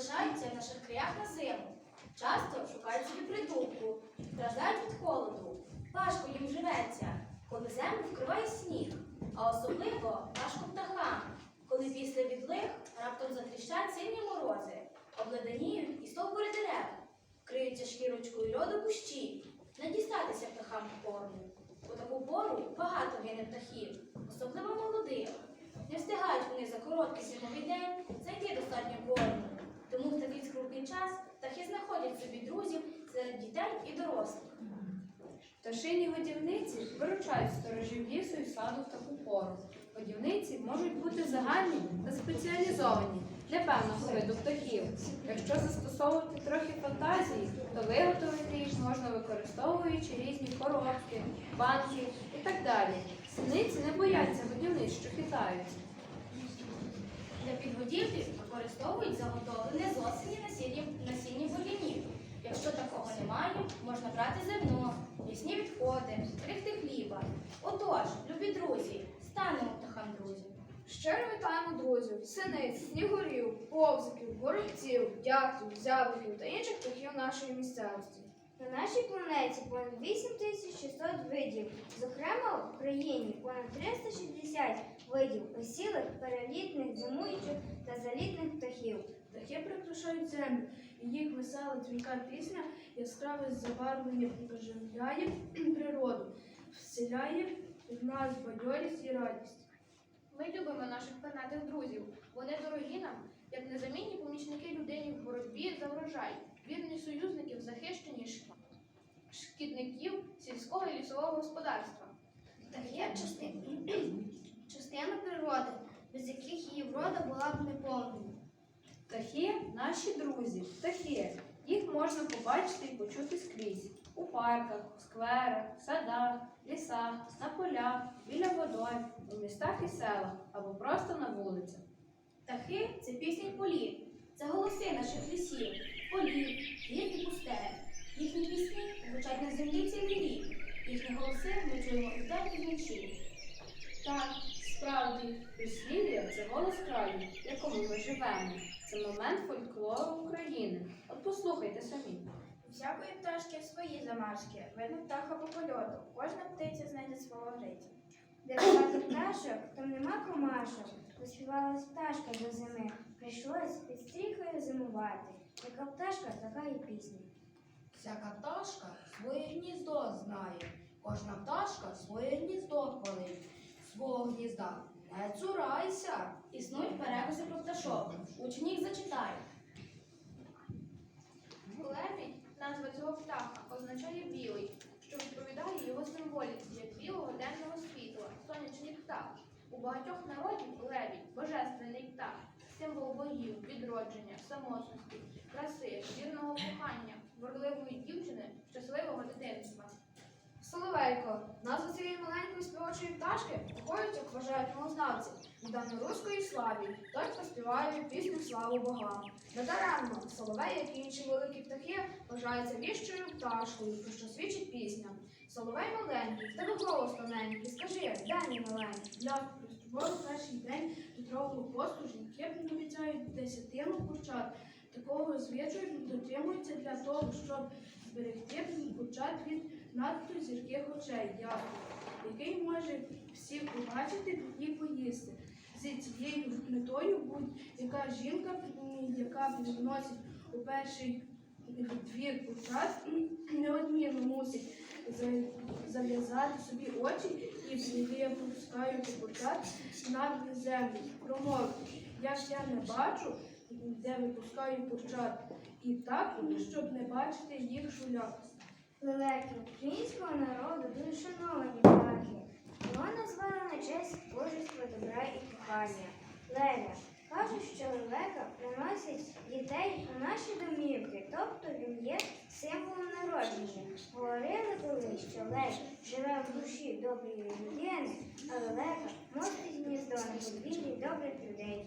залишаються в наших краях на зиму. Часто шукають собі притулку, страждають від холоду. Важко їм живеться, коли землю вкриває сніг, а особливо важко птахам, коли після відлих раптом затріщать сильні морози, обледеніють і стовбури дерев, криються шкірочкою льоду кущі, не дістатися птахам корму. У таку пору багато гине птахів, особливо молодих. Не встигають вони за короткий зимовий день знайти достатньо корму. Тому в такий скрутний час птахи знаходять собі друзів серед дітей і дорослих. Пташині годівниці виручають сторожів лісу і саду в таку пору. Годівниці можуть бути загальні та спеціалізовані для певного виду птахів. Якщо застосовувати трохи фантазії, то виготовити їх можна використовуючи різні коробки, банки і так далі. Синиці не бояться годівниць, що хитаються. Для підгодівлі використовують заготовлене з осені насіння, насіння бур'янів. Якщо такого немає, можна брати зерно, лісні відходи, крихти хліба. Отож, любі друзі, станемо птахам друзі. Щиро вітаємо друзів, синиць, снігурів, повзиків, горобців, дятлів, зябликів та інших птахів нашої місцевості. На нашій планеті понад 8600 видів, зокрема в Україні понад 360 видів осілих, перелітних, зимуючих та залітних птахів. Птахи прикрашають землю, і їх весела дзвінка пісня яскраве забарвлення оживляє природу, вселяє в нас бадьорість і радість. Ми любимо наших пернатих друзів. Вони дорогі нам, як незамінні помічники людині в боротьбі за врожай, вірні союзники в захищенні шкідників сільського і лісового господарства. Птахи частина, частина природи, без яких її врода була б неповною. Птахи наші друзі, птахи. Їх можна побачити і почути скрізь. У парках, у скверах, садах, лісах, на полях, біля водойм, у містах і селах або просто на вулицях. Птахи це пісні полі, це голоси наших лісів, полів, гір і пустель. Їхні пісні звучать на землі цілий рік. Їхні голоси ми чуємо і вдень, і вночі. Так, справді, прислів'я це голос краю, в якому ми живемо. Це момент фольклору України. От послухайте самі. Всякої пташки свої замашки, видно птаха по польоту. Кожна птиця знайде свого життя. Де багато пташок, там нема комашок. Поспівалась пташка до зими. Прийшлось під стріхою зимувати. Яка пташка, така і пісня. Всяка пташка своє гніздо знає, кожна пташка своє гніздо хвалить. Свого гнізда не цурайся. Існують переписи про пташок. Учні їх зачитають. Лебідь, назва цього птаха, означає білий, що відповідає його символіці як білого денного світла, сонячний птах. У багатьох народів лебідь божественний птах, символ богів, відродження, самотності, краси, вірного кохання, горливої дівчини, щасливого дитинства. Соловейко, назва цієї маленької співочої пташки походить, як вважають мовознавці, від давньоруської славі, той, співає пісню славу богам. Недаремно, соловей, як і інші великі птахи, вважається віщою пташкою, про що свідчить пісня. Соловей маленький, в тебе голос тоненький, скажи, де мій маленький? Для приступав перший день Петрового посту жінки обіцяють десятину курчат. Такого звичаю дотримуються для того, щоб зберегти курчат від надто зірких очей, яблук, який може всіх побачити і поїсти. З цією метою будь-яка жінка, яка приносить у перший двір курчат, неодмінно мусить зав'язати собі очі і випускаючи курчат на землю. Промовити, як я не бачу, де випускаю курчат, і так, щоб не бачити їх шуляк. Лелеки українського народу дуже шановані птахи. Його назвали на честь божества добра і кохання. Леля. Кажуть, що лелека приносить дітей у наші домівки, тобто він є символом народження. Говорили колись, що лель живе в душі доброї людини, а лелека мостить гніздо на подвір'ї добрих людей.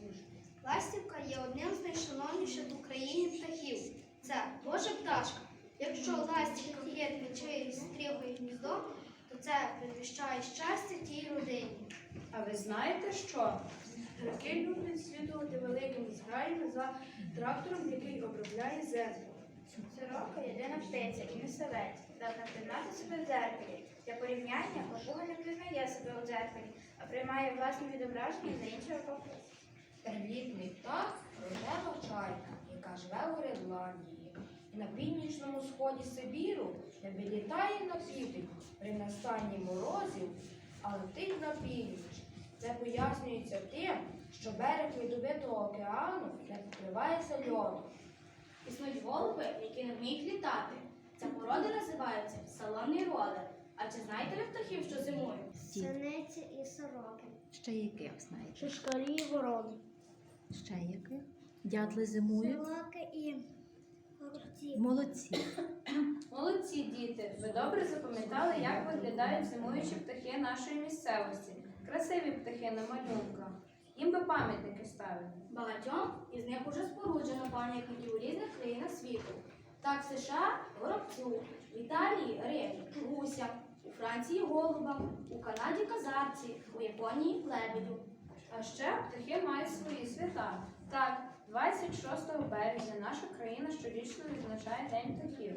Ластівка є одним з найшановніших в Україні птахів. Це Божа пташка. Якщо ластівка в'єднує чи стрілкою гніздо, то це предвіщає щастя тій родині. А ви знаєте що? Гірки люблять слідувати великими зграями за трактором, який обробляє землю. Сорока єдина птиця і не савець, здатна впізнати себе в дзеркалі. Для порівняння папуга не впізнає себе у дзеркалі, а приймає власне відображення за іншого папуги. Терлітний птах рожева чайка, яка живе у Редландії. І на північному сході Сибіру не вилітає на південь при настанні морозів, а летить на північ. Це пояснюється тим, що берег Льодовитого океану не покривається льодом. Існують голуби, які не вміють літати. Ця порода називається салонний ролер. А чи знаєте ви птахів, що зимують? Синиці і сороки. Ще яких знаєте? Шишкарі і ворони. Ще яких? Дятли зимують? Сороки і горобці. Молодці. Молодці діти! Ви добре запам'ятали, як виглядають зимуючі птахи нашої місцевості. Красиві птахи на малюнках. Їм би пам'ятники ставити. Багатьом із них уже споруджено пам'ятників у різних країнах світу. Так, в США горобцю, в Італії рибі, гуся, у Франції голуба, у Канаді казарці, у Японії лебедю. А ще птахи мають свої свята. Так, 26 березня наша країна щорічно відзначає День птахів.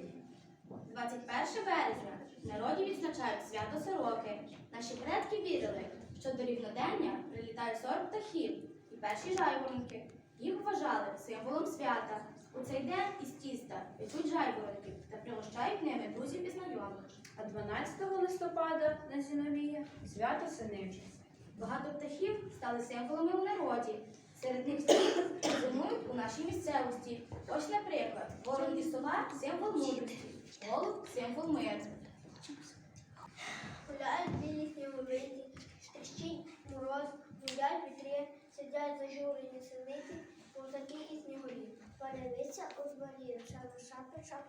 21 березня народі відзначають свято сороки. Наші предки вірили, що до рівнодення прилітає 40 птахів і перші жайворонки. Їх вважали символом свята. У цей день із тіста печуть жайворонків та пригощають ними друзів і знайомих. А 12 листопада на Зіновія свято синичок. Багато птахів стали символами у народі. Серед них зимують у нашій місцевості. Ось, наприклад, ворон і сова символ мудрості, голуб символ миру. Гуляють білі сніговиці, тріщить мороз, гуляють вітри, сидять зажурені синиці, повзаки і снігові. Подивися у дворі, чорна шапочка,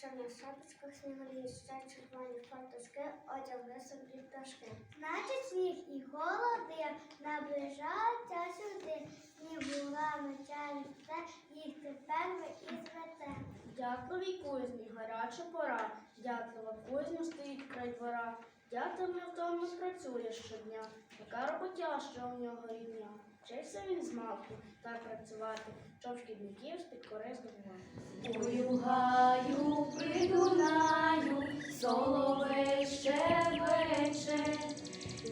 чорна шапочка снігові, ще червоні фартушки, одяг високі пташки. Значить сніг і холоди наближаються сюди, снігурами чарівце, їх тепер ви і звете. Дятловій кузні, гаряча пора. Дятлова кузня стоїть край двора. Дятел невтомно працює щодня. Яка роботяща у нього рівня. Вчився він з малку так працювати, щоб шкідників з-під корисних Ую гаю, при Дунаю, соловей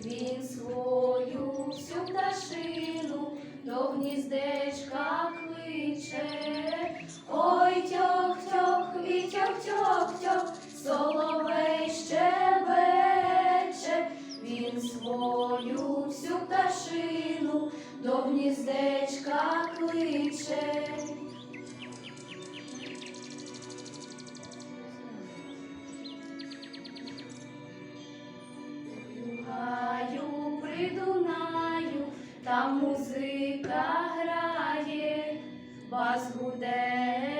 він свою всю пташину до гніздечка кличе. Ой, тьох, тьох, вітьох, тьох, тьох, соловей щебече, він свою всю пташину до гніздечка кличе. Дунаю, музика грає, вас гуде,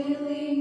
Really.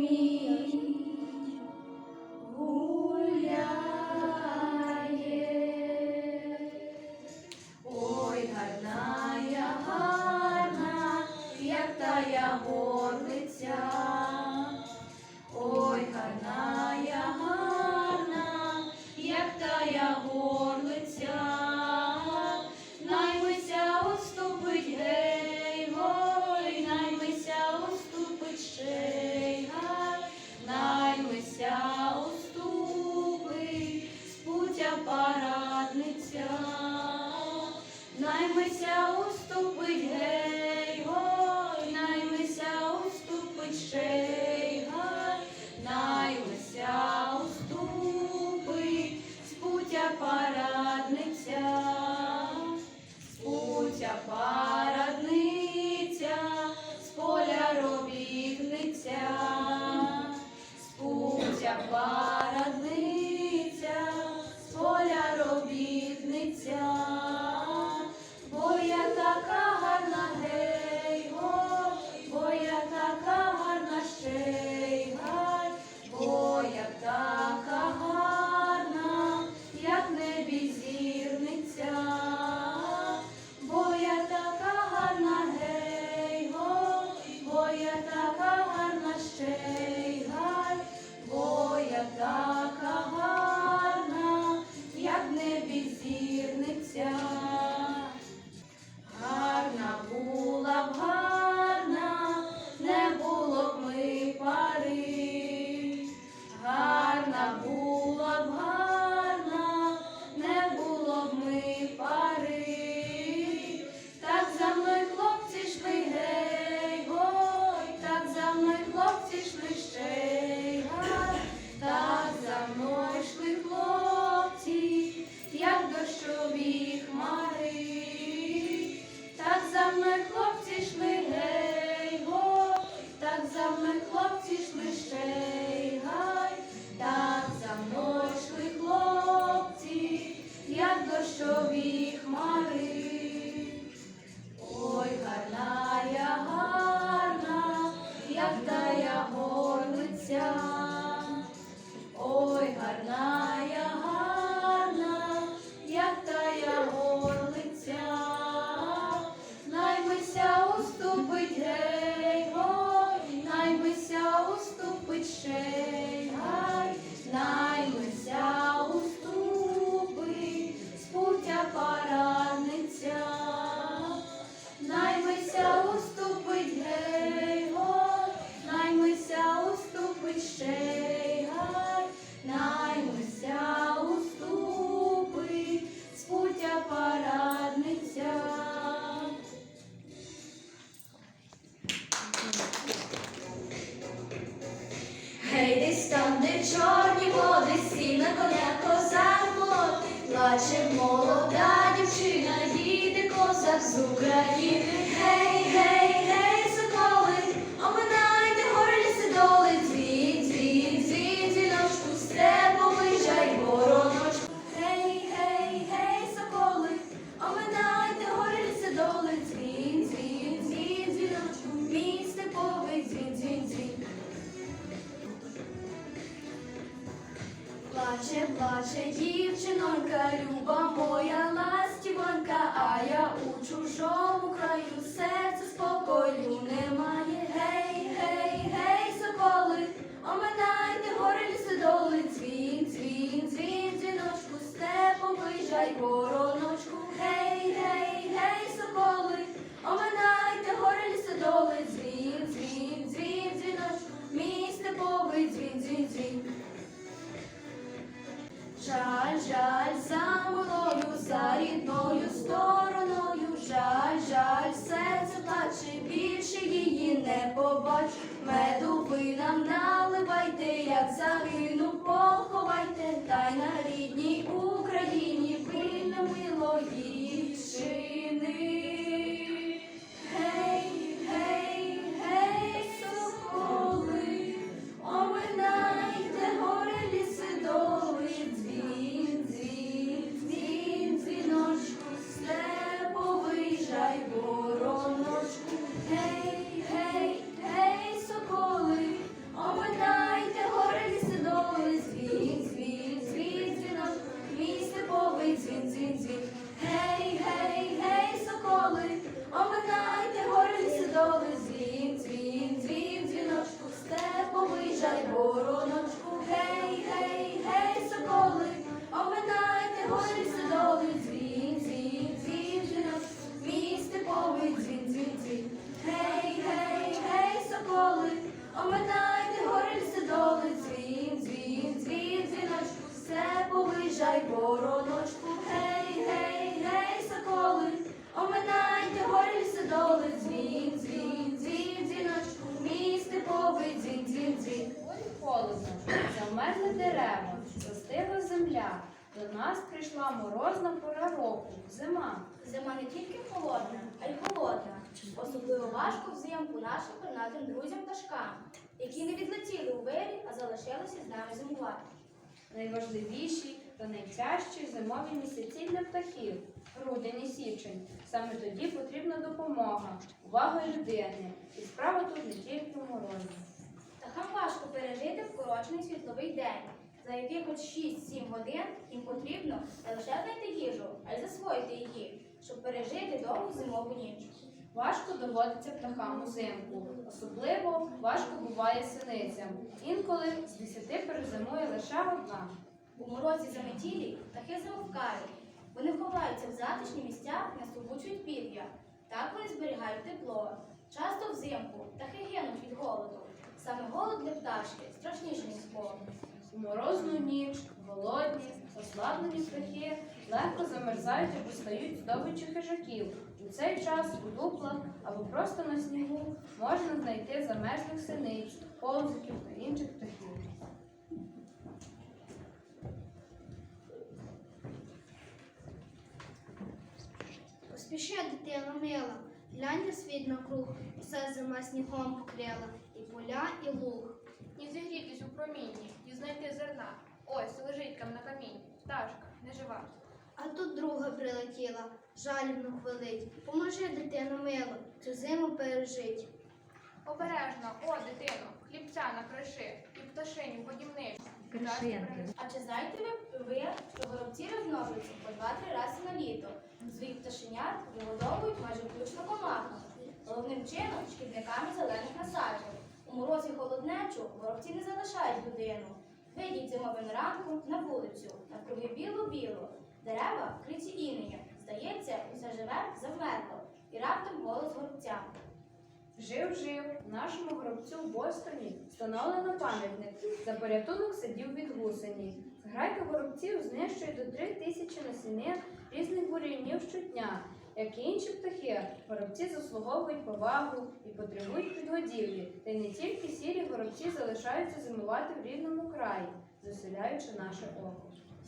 України. у чужому краю серце спокою немає. Гей, гей, гей, соколи, оминайте гори ліси доли, дзвін, дзвін, дзвін, дзвіночку, степом вижай вороночку. Гей, гей, гей, соколи, оминайте гори ліси доли, дзвін, дзвін, дзвін, дзвіночку, мій степовий дзвін, дзвін, дзвін. Жаль, жаль, за мною, за рідною сто жаль, жаль, серце плаче, більше її не побач. Меду ви нам наливайте, як загину, поховайте, та й на рідній Україні ви не милої чини. морозна пора року. Зима. Зима не тільки холодна, а й холодна. Особливо важко взимку нашим пернатим друзям ташкам, які не відлетіли у вирі, а залишилися з нами зимувати. Найважливіші та найтяжчі зимові місяці для птахів грудень і січень. Саме тоді потрібна допомога, увага людини. І справа тут не тільки в морозі. якихось 6-7 годин їм потрібно не лише знайти їжу, а й засвоїти її, щоб пережити довгу зимову ніч. Важко доводиться птахам узимку, особливо важко буває синицям. Інколи з десяти перезимує лише одна. У морозі заметілі птахи завовкають, Вони ховаються в затишні місця, не сувучують пір'я. Так вони зберігають тепло. Часто взимку птахи гинуть від голоду. Саме голод для пташки страшніший ніж голод. У морозну ніч, голодні, ослаблені птахи легко замерзають або стають здобиччю хижаків. У цей час у дуплах або просто на снігу можна знайти замерзлих синиць, ползиків та інших птахів. Поспіши, дитино мила, глянь на світ навкруг, все зима снігом покрила, і поля, і луг. Ні зігрітись у промінні, ні знайти зерна. Ось лежить там на камінні, пташка, нежива. А тут друга прилетіла, жалібно хвилить. Поможи, дитино мила, цю зиму пережить. Обережно, о, дитино, хлібця накриши, і пташиню годівничку. А чи знаєте ви, ви, що горобці розмножуються по два-три рази на літо? Своїх пташенят вигодовують майже включно комахами. Головним чином шкідниками зелених насаджень. У морозі холоднечу горобці не залишають людину. Вийдіть зимовим ранком на вулицю, навкруги біло-біло. Дерева вкриті інеєм. Здається, усе живе завмерло. І раптом голос горобця. Жив-жив, нашому гробцю в Бостоні встановлено пам'ятник. За порятунок сидів від гусені. Грайка горобців знищує до три тисячі насінин різних бур'янів щодня. Як і інші птахи, горобці заслуговують повагу і потребують підгодівлі. Та й не тільки сірі горобці залишаються зимувати в рідному краї, заселяючи наше око.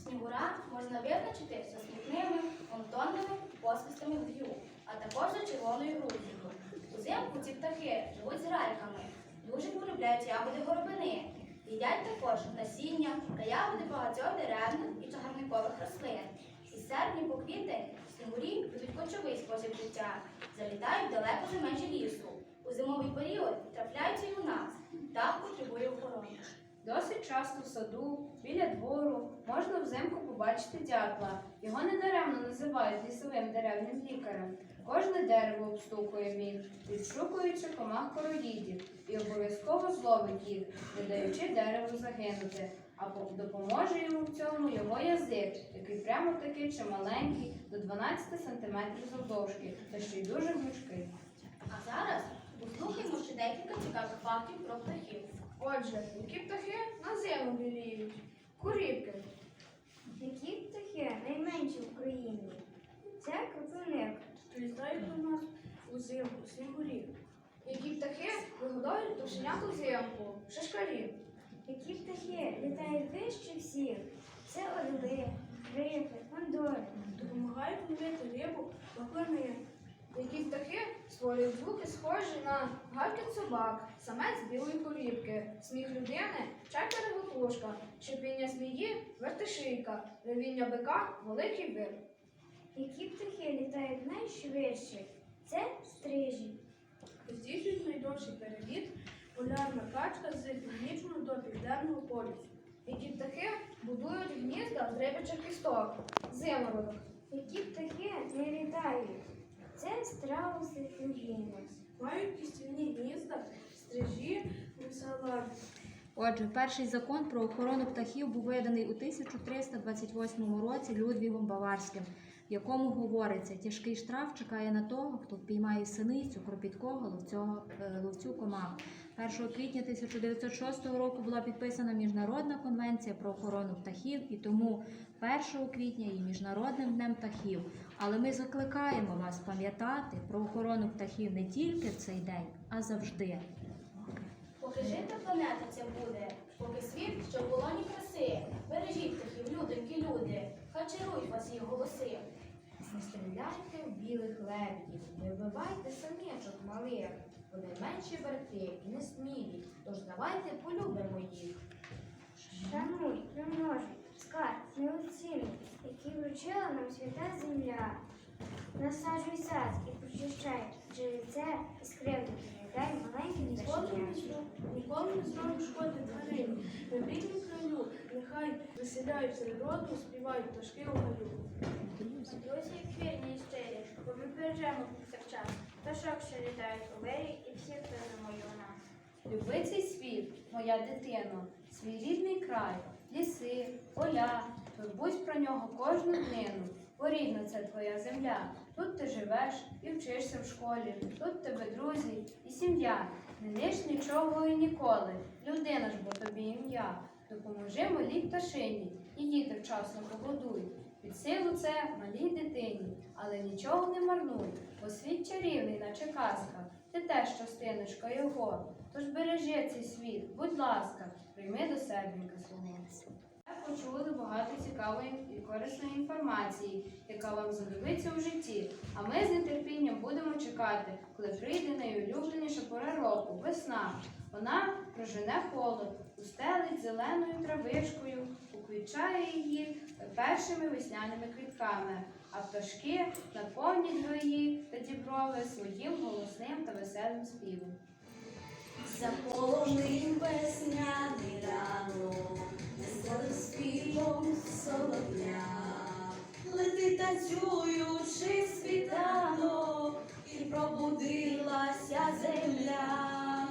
Снігура можна визначити за смітними, монотонними посвистами в'ю, а також за червоною груддю. Узимку ці птахи живуть з грайками, дуже полюбляють ягоди горобини. Їдять також насіння та ягоди багатьох деревних і чагарникових рослин. Із серпня по квітень снігурі ведуть кочовий спосіб життя, залітають далеко за межі лісу. У зимовий період трапляються і у нас. Так потребує охорони. Досить часто в саду, біля двору можна взимку побачити дятла. Його недаремно називають лісовим деревним лікарем. Кожне дерево обстукує він, відшукуючи комах короїдів, і обов'язково зловить їх, не даючи дереву загинути. А допоможе йому в цьому його язик, який прямо такий чималенький, до 12 см завдовжки, та ще й дуже гнучкий. А зараз послухаймо ще декілька цікавих фактів про птахів. Отже, які птахи на зиму біліють? Куріпки. Які птахи найменші в Україні? Це крупинник. Прилітають до нас узимку, снігурі. Які птахи вигодовують пташенят узимку? Шишкарі. Які птахи літають вище всіх? Це орли, грифи, кондори. Допомагають ловити рибу, баклани. Які птахи створюють звуки, схожі на гавкіт собак, самець білої корівки, сміх людини, чекер гукушка, шипіння змії, вертишийка, ревіння бика, великий вир. Які птахи літають найшвидше? Це стрижі. Здійснюють найдовший переліт полярна качка з північного до південного полюсу. Які птахи будують гнізда з рибячих кісток, зимородок. Які птахи не літають? Це страуси фугіни. Мають кістяні гнізда, стрижі, салат. Отже, перший закон про охорону птахів був виданий у 1328 році Людвігом Баварським, в якому говориться, тяжкий штраф чекає на того, хто впіймає синицю кропіткого е, ловцю комах. 1 квітня 1906 року була підписана Міжнародна конвенція про охорону птахів, і тому 1 квітня є міжнародним днем птахів. Але ми закликаємо вас пам'ятати про охорону птахів не тільки в цей день, а завжди. Поки жити планета ця буде, поки світ, що в полоні краси. Бережіть птахів, людоньки, люди, хай чарують вас їх голоси. Не стріляйте в білих лебедів, не вбивайте самічок малих. Вони менші і не смілі, тож давайте полюбимо їх. Шануй, примножуй, скарб, неоцінний, який вручила нам свята земля. Насаджуй сад і прочищай джерельце і скривди дай маленьким не зро- Ніколи не зроблю шкоди тварині. На рідному краю нехай заселяють природу, співають пташки у галю. Друзі, як вірні і щирі, бо ми бережемо повсякчас. Пташок, що літають у вирі, і всіх, у нас. Люби цей світ, моя дитино, свій рідний край, ліси, поля, турбусь про нього кожну днину. Бо рідна це твоя земля. Тут ти живеш і вчишся в школі, тут тебе друзі і сім'я. Не ниш нічого і ніколи. Людина ж бо тобі ім'я. Допоможи малій пташині, і діти вчасно погодуй. Під силу це малій дитині, але нічого не марнуй, бо світ чарівний, наче казка. Ти теж частиночка його. Тож бережи цей світ, будь ласка, прийми до серденька свого. Почули багато цікавої і корисної інформації, яка вам знадобиться у житті. А ми з нетерпінням будемо чекати, коли прийде найулюбленіша пора року весна. Вона прожене холод, устелить зеленою травичкою, уквічає її першими весняними квітками, а пташки наповнять гаї та діброви своїм голосним та веселим співом. Заполонив весняний ранок, веселим співом солов'я. Лети танцюючи світанок, і пробудилася земля.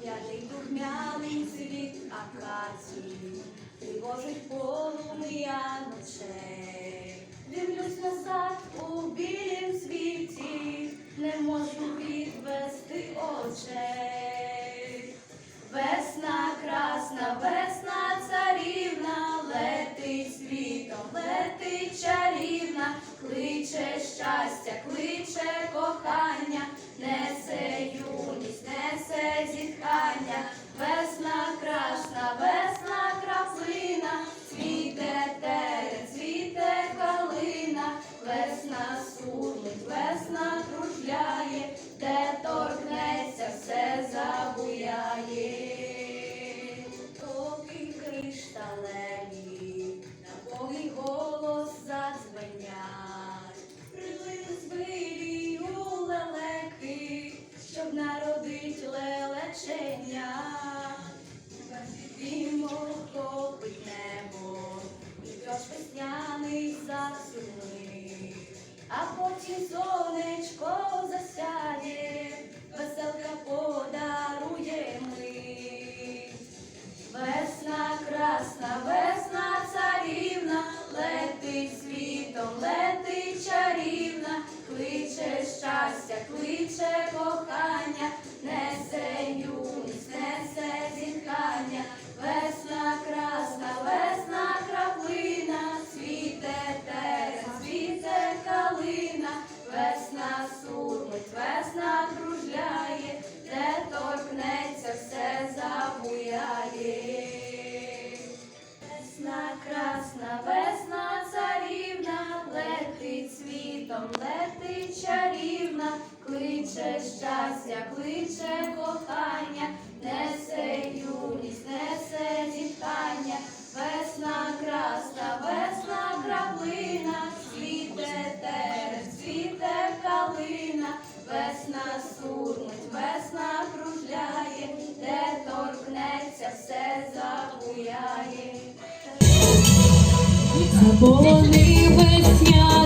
П'ятий духмяний цвіт акації, тривожить полум'я ночей. Дивлюсь назад у білім світі, не можу відвести очей. На полі голос задзвенять, прилинуть хвилі у щоб народить лелечення. Хопить небо, і весняний засумить, а потім сонечко засяє, все забуяє. Весна красна, весна царівна, летить світом, летить чарівна, кличе щастя, кличе кохання, несе юність, несе зітхання. Весна красна, весна краплина, цвіте терен, цвіте калина, весна сурмить, весна Заполонив весняний